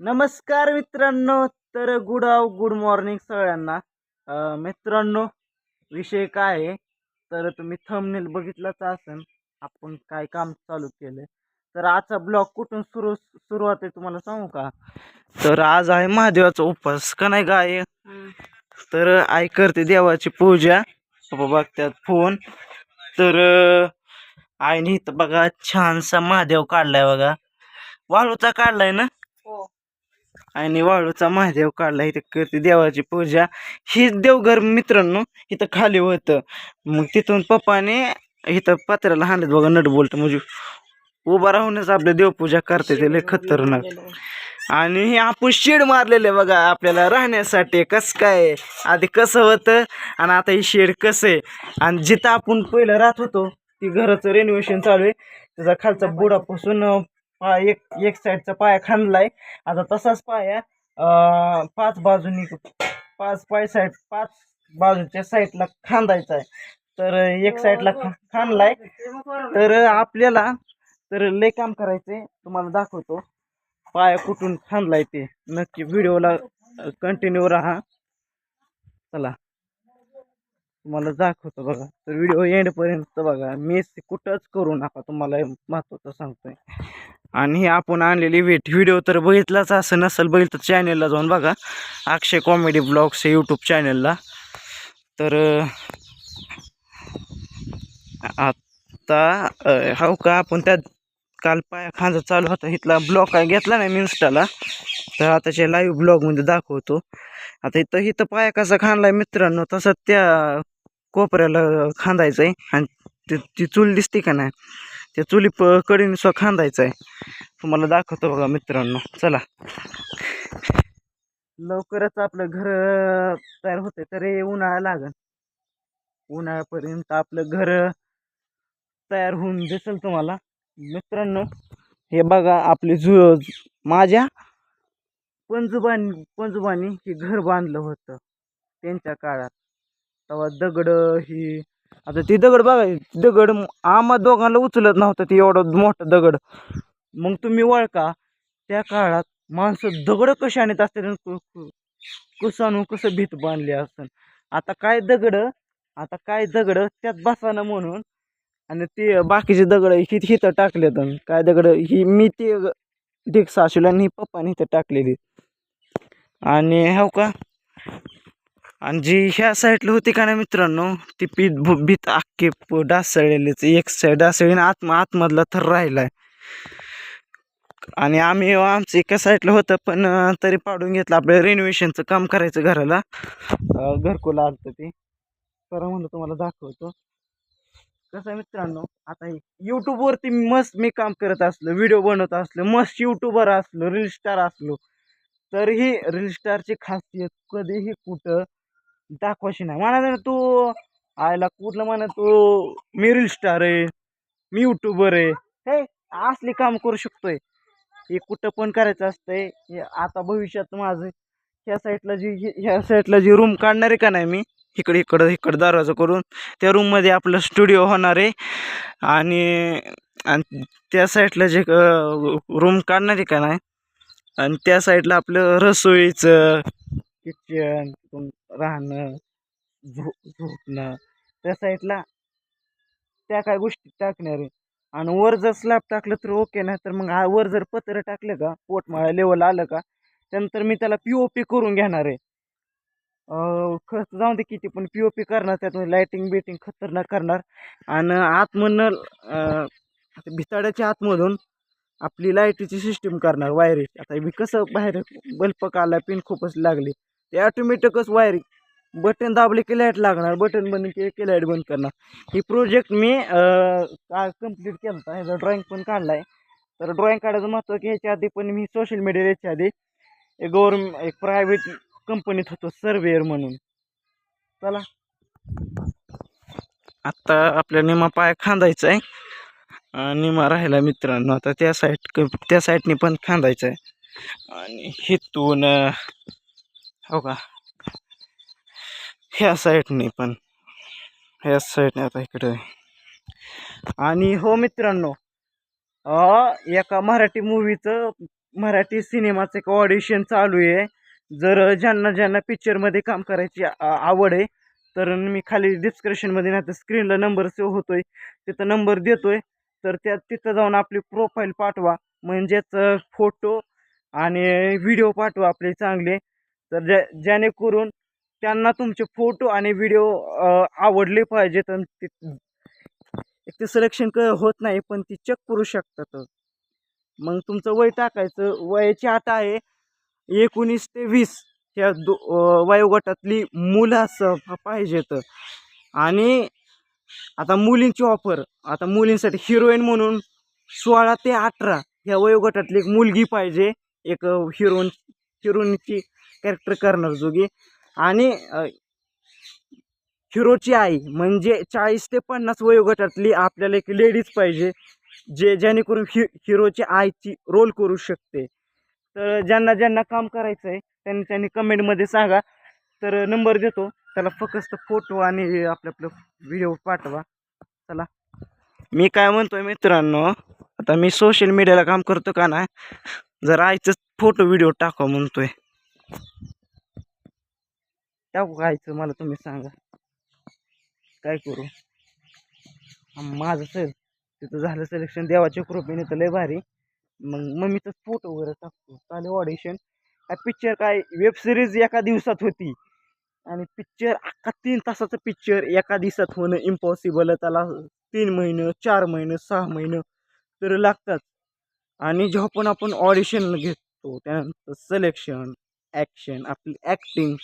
नमस्कार मित्रांनो तर गुड गुड मॉर्निंग सगळ्यांना. मित्रांनो विषय काय आहे? तर तुम्ही थंबनेल बघितलाच असेल आपण काय काम चालू केलं तर आजचा ब्लॉग कुठून सुरू सुरुवात आहे तुम्हाला सांगू का? तर आज आहे महादेवाचा उपवास का नाही काय तर आई करते देवाची पूजा. पप्पा बघतात फोन तर आईने इथं बघा छानसा महादेव काढलाय बघा. वाळूचा काढलाय ना? आणि वाळूचा महादेव काढला. इथे करते देवाची पूजा. ही देवघर मित्रांनो इथं खाली होतं. मग तिथून पप्पाने इथं पत्र्याला हाणत बघा नट बोलतं म्हणजे उभा राहूनच आपल्या देवपूजा करते ते लय खतरनाक. आणि हे आपण शेड मारलेले बघा आपल्याला राहण्यासाठी. कस काय? आधी कसं होतं? आणि आता ही शेड कसं आहे? आणि जिथं आपण पहिलं राहत होतो ती घराचं रेनोव्हेशन चालू आहे. त्याचा खालचा बुडापासून एक एक साईडचा पाया खांदलाय. आता तसाच पाया पाच बाजूनी पाच पाय साईड पाच बाजूच्या साईडला खांदायचा आहे तर एक साईडला खा खांदलाय. तर आपल्याला तर लय काम करायचंय. तुम्हाला दाखवतो. पाया कुठून खांदलाय ते. नक्की व्हिडिओला कंटिन्यू राहा. चला. तुम्हाला दाखवतो बघा. तर व्हिडिओ एंडपर्यंत बघा. मिस कुठंच करू नका. तुम्हाला महत्त्वाचं सांगतो सांगतोय. आणि हे आपण आणलेली वेट. व्हिडिओ तर बघितलाच असं नसेल बघितलं तर चॅनेलला जाऊन बघा. अक्षय कॉमेडी ब्लॉग्स यूट्यूब चॅनलला तर आत्ता हो का आपण त्यात काल पाया खांदा चालू होता. इथला ब्लॉग काय घेतला नाही मी इंस्टाला. तर आताच्या लाईव्ह ब्लॉगमध्ये दाखवतो. आता इथं इथं पाया कसा खाणला मित्रांनो तसं त्या कोपऱ्याला खांदायचं आहे आणि ती ती चूल दिसते का नाही त्या चुली प कडीने स्व खांदायचं आहे तुम्हाला दाखवतो बघा मित्रांनो. चला. लवकरच आपलं घर तयार होते तरी उन्हाळा लागन. उन्हाळ्यापर्यंत आपलं घर तयार होऊन दिसेल तुम्हाला. मित्रांनो हे बघा आपली जु माझ्या पंजोबांनी पंजोबांनी हे घर बांधलं होतं. त्यांच्या काळात. तेव्हा दगड ही आता ती दगड बघा दगड आम्हा दोघांना उचलत नव्हतं ती एवढं मोठं दगड. मग तुम्ही वळका त्या काळात माणसं दगड कशी आणत असतील आणि कसं आणून कसं भीत बांधली असतं आता काय दगड आता काय दगड त्यात बसाना म्हणून आणि ते बाकीचे दगड हि हिथं टाकलेत काय दगड ही मी ते ढीक सासूला आणि पप्पाने इथं टाकलेली. आणि हो का? आणि जी ह्या साईडला होती का नाही मित्रांनो ती पीठ भू भीत अख्खे डासळलेलीच एक साईड डासळीने आत आतमधला थर राहिलाय. आणि आम्ही आमचं एका साईडला होतं पण तरी पाडून घेतलं. आपलं रेनोव्हेशनचं काम करायचं घराला. घरकुला घरकुल ते. खरं म्हणलं तुम्हाला दाखवतो. कसं आहे मित्रांनो आता यूट्यूबवरती मस्त मी काम करत असलो व्हिडिओ बनवत असलो मस्त यूट्यूबर असलो रील स्टार असलो तरीही रील स्टारची खासियत कधीही कुठं दाखवाशी नाही. म्हणा ना तू आयला कुठलं म्हणा तू मी रील स्टार आहे मी यूट्यूबर आहे. हे असली काम करू शकतोय. हे कुठं पण करायचं असतंय हे आता भविष्यात माझं ह्या साईडला जी ह्या साईडला जी रूम काढणार आहे का नाही मी इकडे इकडं इकडं दरवाजा करून त्या रूममध्ये आपलं स्टुडिओ होणार आहे. आणि आणि त्या साईडला जे रूम काढणार आहे का नाही आणि त्या साईडला आपलं रसोईचं किचन राहणं झो झोपणं त्या साईडला त्या काय गोष्टी टाकणार आहे. आणि वर जर स्लॅब टाकलं तर ओके नाही तर मग वर जर पत्र टाकलं का पोटमाळा लेवल आलं का त्यानंतर मी त्याला पी ओ पी करून घेणार आहे. खर्च जाऊ दे किती पण पी ओ पी करणार त्यातून लाईटिंग बिटिंग खतरनाक करणार. आणि आतमधनं भिताड्याच्या आतमधून आपली लाईटीची सिस्टीम करणार वायरिंग आता मी कसं बाहेर बल्ब काला पिन खूपच लागली. ते ॲटोमॅटिकच वायरिंग बटन दाबले की लाइट लागणार बटन बंद केले की लाइट बंद करणार. ही प्रोजेक्ट मी कंप्लीट केला होता. ह्याचा ड्रॉईंग पण काढला आहे तर ड्रॉईंग काढायचं महत्त्व की ह्याच्या आधी पण मी सोशल मीडिया याच्या आधी एक गव्हर्मेंट एक प्रायव्हेट कंपनीत होतो सर्वेअर म्हणून. चला. आत्ता आपल्या निमा पाय खांदायचा आहे. निमा राहिला मित्रांनो. आता त्या साईड त्या साईडने पण खांदायचं आहे. आणि हिथून हो का? ह्या साईडने पण. ह्या साईडने आता इकडे. आणि हो मित्रांनो एका मराठी मूवीचं मराठी सिनेमाचं एक ऑडिशन चालू आहे. जर ज्यांना ज्यांना पिक्चरमध्ये काम करायची आवड आहे तर मी खाली डिस्क्रिप्शनमध्ये नाही तर स्क्रीनला नंबर सेव्ह होतोय. तिथं नंबर देतोय. तर त्या तिथं जाऊन आपली प्रोफाईल पाठवा. म्हणजेच फोटो आणि व्हिडिओ पाठवा आपले चांगले. तर ज्या जेणेकरून त्यांना तुमचे फोटो आणि व्हिडिओ आवडले पाहिजेत आणि ते एक ते सिलेक्शन क होत नाही पण ती चेक करू शकतात. मग तुमचं वय टाकायचं. वयाची आठ आहे. एकोणीस ते वीस ह्या दो वयोगटातली मुलं असं पाहिजेत. आणि आता मुलींची ऑफर आता मुलींसाठी हिरोईन म्हणून सोळा ते अठरा ह्या वयोगटातली एक मुलगी पाहिजे. एक हिरोईन हिरोईनची कॅरेक्टर करणार जोगी. आणि हिरोची आई म्हणजे चाळीस ते पन्नास वयोगटातली आपल्याला एक लेडीज पाहिजे जे जेणेकरून हि हिरोची आईची रोल करू शकते. तर ज्यांना ज्यांना काम करायचं आहे त्यांनी त्यांनी कमेंटमध्ये सांगा. तर नंबर देतो. त्याला फक्त फोटो आणि आपलं आपलं व्हिडिओ पाठवा. चला. मी काय म्हणतोय मित्रांनो आता मी सोशल मीडियाला काम करतो का नाही जर आईचं फोटो व्हिडिओ टाका म्हणतोय. टाकू का मला तुम्ही सांगा. काय करू? माझं सर तिथं झालं सिलेक्शन देवाच्या कृपेने तर लय भारी. मग मम्मीचाच फोटो वगैरे टाकतो. चालेल ऑडिशन हा पिक्चर काय? वेब सिरीज एका दिवसात होती. आणि पिक्चर अख्खा तीन तासाचं पिक्चर एका दिवसात होणं इम्पॉसिबल आहे. त्याला तीन महिनं चार महिनं सहा महिनं तर लागतात. आणि जेव्हा पण आपण ऑडिशन घेतो त्यानंतर सिलेक्शन ॲक्शन आपली ॲक्टिंग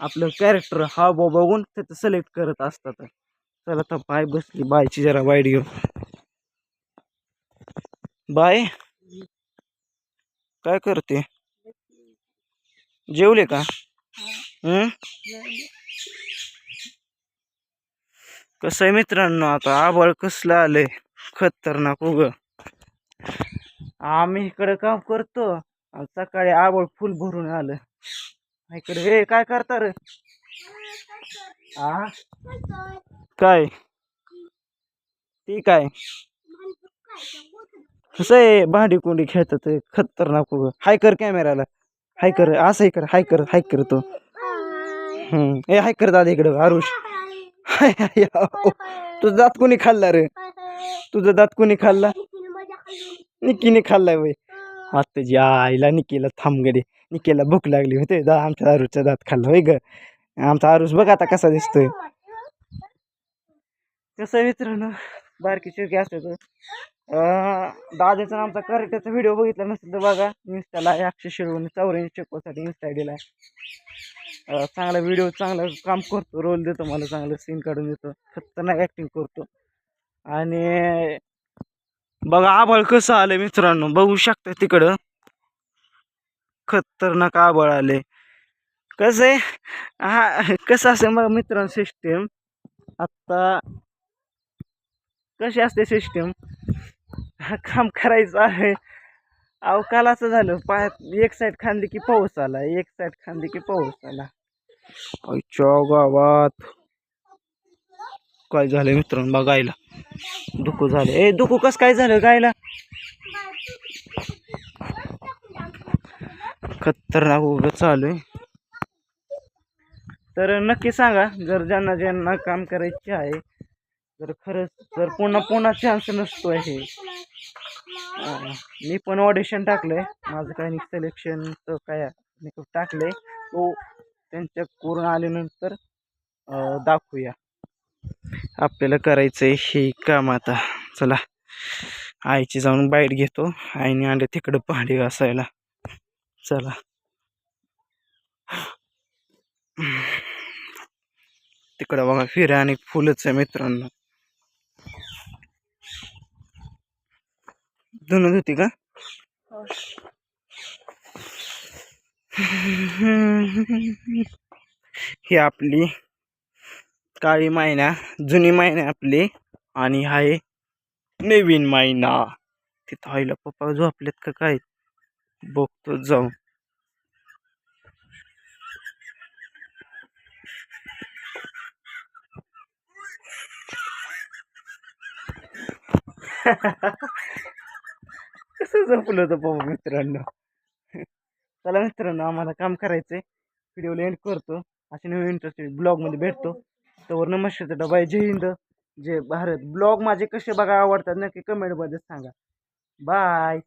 आपलं कॅरेक्टर हा बो बघून त्याचं सिलेक्ट करत असतात. चला आता बाय बसली. बायची जरा वाईट घेऊ बाय. काय करते? जेवले का? हं? कसं आहे मित्रांनो आता? आबळ कसलं आलंय? खतरनाक उग. आम्ही इकडे काम करतो. सकाळी आबळ फुल भरून आलं. इकडे हे काय करता रे? काय? ती काय? कसं आहे भांडी कोंडी खेळतात खतरनाक हाय कर कॅमेराला हाय कर असं हे कर हाय कर हाय कर तो. हम्म. ए हाय कर दादा इकडं आरुष. हाय हाय हो. तुझं दात कोणी खाल्ला रे? तुझा दात कोणी खाल्ला? निकीने खाल्लाय वय. आता जी आईला निकीला थांब गडे निकेला भूक लागली होते. दा आमच्या आरुषचा दात खाल्ला होय ग. आमचा आरुस बघ आता कसा दिसतोय. कसं आहे मित्रांनो? बारकी चिरकी असते तर. दादाचा आमचा कराट्याचा व्हिडिओ बघितला नसेल तर बघा. इन्स्टाला अक्षय शिरवणी चौऱ्याऐंशी चेकसाठी इन्स्टा आयडीला चांगला व्हिडिओ चांगलं काम करतो. रोल देतो मला चांगलं सीन काढून देतो. खतरनाक ॲक्टिंग करतो. आणि बघा आभाळ कसं आलं मित्रांनो? बघू शकता तिकडं. खतरनाक आबळ आले. कसं आहे हा कसं असं मग मित्रांनो सिस्टीम आत्ता कशी असते सिस्टीम काम करायचं आहे. अहो काल असं झालं. पायात एक साईड खांदी की पाऊस आला. एक साईड खांदी की पाऊस आला. आईच्या गावात. काय झालं मित्रांनो? बघायला. दुखू झालं ए दुखू कसं काय झालं? गायला? खतरनाक उभं चालू आहे. तर नक्की सांगा जर ज्यांना ज्यांना काम करायचे आहे जर खरंच जर पुन्हा पुन्हा चान्स नसतो आहे. मी पण ऑडिशन टाकलंय. माझं काय नाही सिलेक्शन तर काय मी तो टाकलंय. तो त्यांच्या करून आल्यानंतर दाखवूया. आपल्याला करायचंय हे काम आता. चला. आईची जाऊन बाईट घेतो. आईने आले तिकडं भांडी घासायला. चला. तिकडं बघा फिरा आणि फुलच आहे मित्रांनो. धुणं होती का? ही आपली काळी मायना जुनी मायना आपली. आणि हाय आहे नवीन मायना तिथं आईला पप्पा झोपलेत का काय? बघतो जाऊन कसं झोपलं होतं बाबा मित्रांनो? चला मित्रांनो आम्हाला काम करायचं आहे व्हिडिओला एंड करतो. असे नवीन इंटरेस्टेड ब्लॉगमध्ये भेटतो. तर नमस्कार डबा जय हिंद जय भारत. ब्लॉग माझे कसे बघा आवडतात नक्की कमेंटमध्ये सांगा. बाय